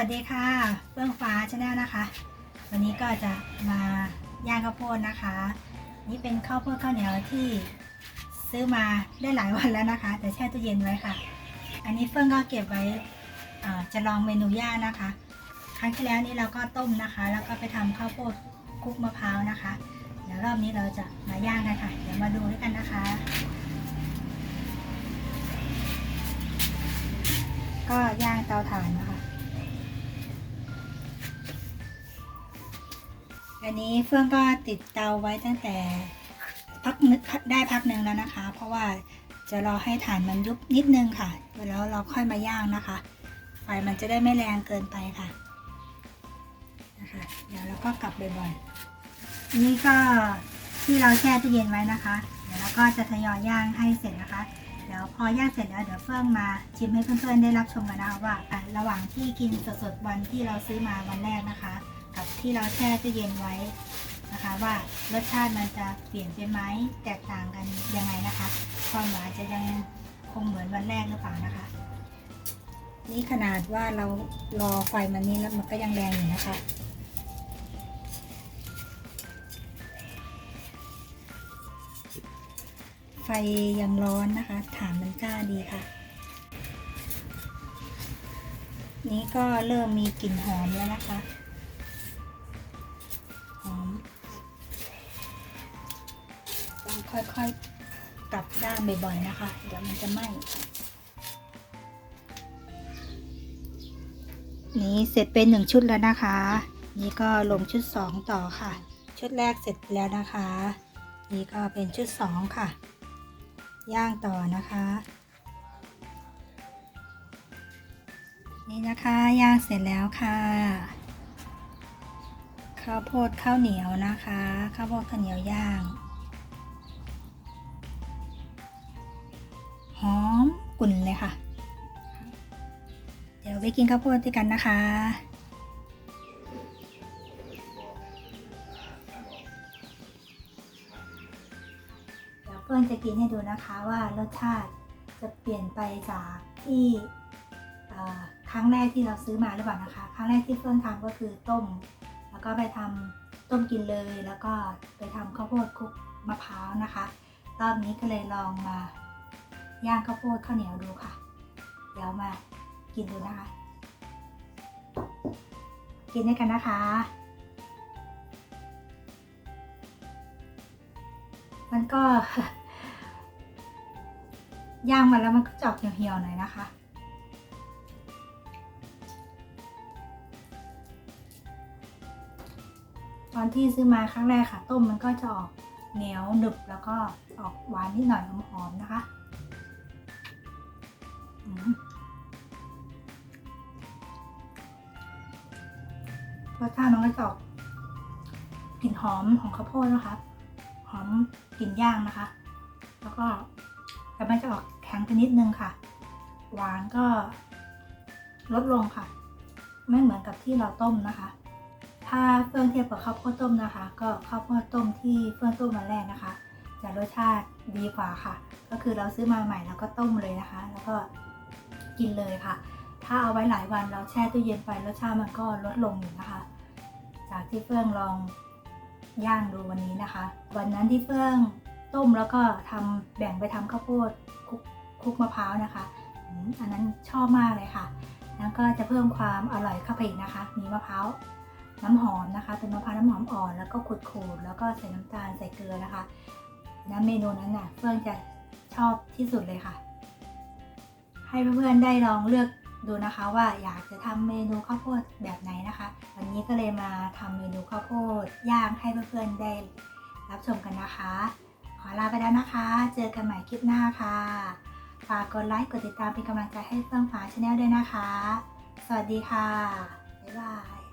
วัสดีค่ะเฟื่องฟ้าชาแนลนะคะ วันนี้ก็จะมาย่างข้าวโพดนะคะ นี่เป็นข้าวโพดข้าวเหนียวที่ซื้อมาได้หลายวันแล้วนะคะ แต่แช่ตู้เย็นไว้ค่ะ อันนี้เฟื่องก็เก็บไว้อ่อจะลองเมนูย่างนะคะ ครั้งที่แล้วนี้เราก็ต้มนะคะ แล้วก็ไปทำข้าวโพดคลุกมะพร้าวนะคะ เดี๋ยวรอบนี้เราจะมาย่างกันค่ะ เดี๋ยวมาดูด้วยกันนะคะก็ย่างเตาถ่านนะคะ อันนี้เฟื่องก็ติดเตาไว้ตั้งแต่พักนึกได้พักหนึ่งแล้วนะคะ เพราะว่าจะรอให้ถ่านมันยุบนิดนึงค่ะ แล้วเราค่อยมาย่างนะคะ ไฟมันจะได้ไม่แรงเกินไปค่ะนะคะ เดี๋ยวเราก็กลับบ่อยๆนี่ก็ที่เราแช่ตู้เย็นไว้นะคะ เดี๋ยวเราก็จะทยอยย่างให้เสร็จนะคะ เดี๋ยวพอย่างเสร็จแล้วเดี๋ยวเฟื่องมาชิมให้เพื่อนๆได้รับชมกันนะคะว่าระหว่างที่กินสดๆวันที่เราซื้อมาวันแรกนะคะ ที่เราแช่ตู้เย็นไว้นะคะ ว่ารสชาติมันจะเปลี่ยนไปไหมแตกต่างกันยังไงนะคะ ความหวานจะยังคงเหมือนวันแรกหรือเปล่านะคะ นี่ขนาดว่าเรารอไฟมันนี้แล้วมันก็ยังแรงอยู่นะคะไฟยังร้อนนะคะฐานมันกล้าดีค่ะ นี้ก็เริ่มมีกลิ่นหอมแล้วนะคะ หอมต้องค่อยๆกลับด้านบ่อยๆนะคะ เดี๋ยวมันจะไหม้นี่เสร็จเป็นหนึ่งชุดแล้วนะคะ นี่ก็ลงชุดสองต่อค่ะ ชุดแรกเสร็จแล้วนะคะ นี่ก็เป็นชุดสองค่ะ ย่างต่อนะคะ นี่นะคะย่างเสร็จแล้วค่ะ ข้าวโพดข้าวเหนียวนะคะ ข้าวโพดข้าวเหนียวย่าง หอมกลุ่นเลยค่ะ เดี๋ยวไปกินข้าวโพดด้วยกันนะคะเดี๋ยวเพื่อนจะกินให้ดูนะคะว่ารสชาติจะเปลี่ยนไปจากที่ครั้งแรกที่เราซื้อมาหรือเปล่านะคะ ครั้งแรกที่เพื่อนทำก็คือต้ม ก็ไปทำต้มกินเลย แล้วก็ไปทำข้าวโพดคลุกมะพร้าวนะคะ รอบนี้ก็เลยลองมาย่างข้าวโพดข้าวเหนียวดูค่ะ เดี๋ยวมากินดูนะคะ กินด้วยกันนะคะ มันก็ย่างมาแล้วมันก็จอกเหี่ยวๆหน่อยนะคะ ตอนที่ซื้อมาครั้งแรกค่ะ ต้มมันก็จะออกเหนียวหนึบแล้วก็ออกหวานนิดหน่อยหอมๆนะคะรสชาติมันก็จะออกกลิ่นหอมของข้าวโพดนะคะ หอมกลิ่นย่างนะคะ แล้วก็แต่มันจะออกแข็งไปนิดนึงค่ะ หวานก็ลดลงค่ะ ไม่เหมือนกับที่เราต้มนะคะ ถ้าเฟื่องเทียบกับข้าวโพดต้มนะคะ ก็ข้าวโพดต้มที่เฟื่องต้มมาแรกนะคะ จะรสชาติดีกว่าค่ะ ก็คือเราซื้อมาใหม่แล้วก็ต้มเลยนะคะ แล้วก็กินเลยค่ะ ถ้าเอาไว้หลายวันเราแช่ตู้เย็นไปรสชาติมันก็ลดลงอยู่นะคะ จากที่เฟื่องลองย่างดูวันนี้นะคะ วันนั้นที่เฟื่องต้มแล้วก็ทำแบ่งไปทำข้าวโพดคลุกคลุกมะพร้าวนะคะอันนั้นชอบมากเลยค่ะ แล้วก็จะเพิ่มความอร่อยเข้าไปอีกนะคะ มีมะพร้าว น้ำหอมนะคะ เป็นมะพร้าวน้ำหอมอ่อนแล้วก็ขูดๆแล้วก็ใส่น้ำตาลใส่เกลือนะคะน้ำเมนูนั้นน่ะเฟื่องจะชอบที่สุดเลยค่ะ ให้เพื่อนๆได้ลองเลือกดูนะคะว่าอยากจะทำเมนูข้าวโพดแบบไหนนะคะ วันนี้ก็เลยมาทำเมนูข้าวโพดย่างให้เพื่อนๆได้รับชมกันนะคะ ขอลาไปแล้วนะคะ เจอกันใหม่คลิปหน้าค่ะฝากกดไลค์กดติดตามเป็นกำลังใจให้เฟื่องฟ้าชาแนลด้วยนะคะ สวัสดีค่ะ บ๊ายบาย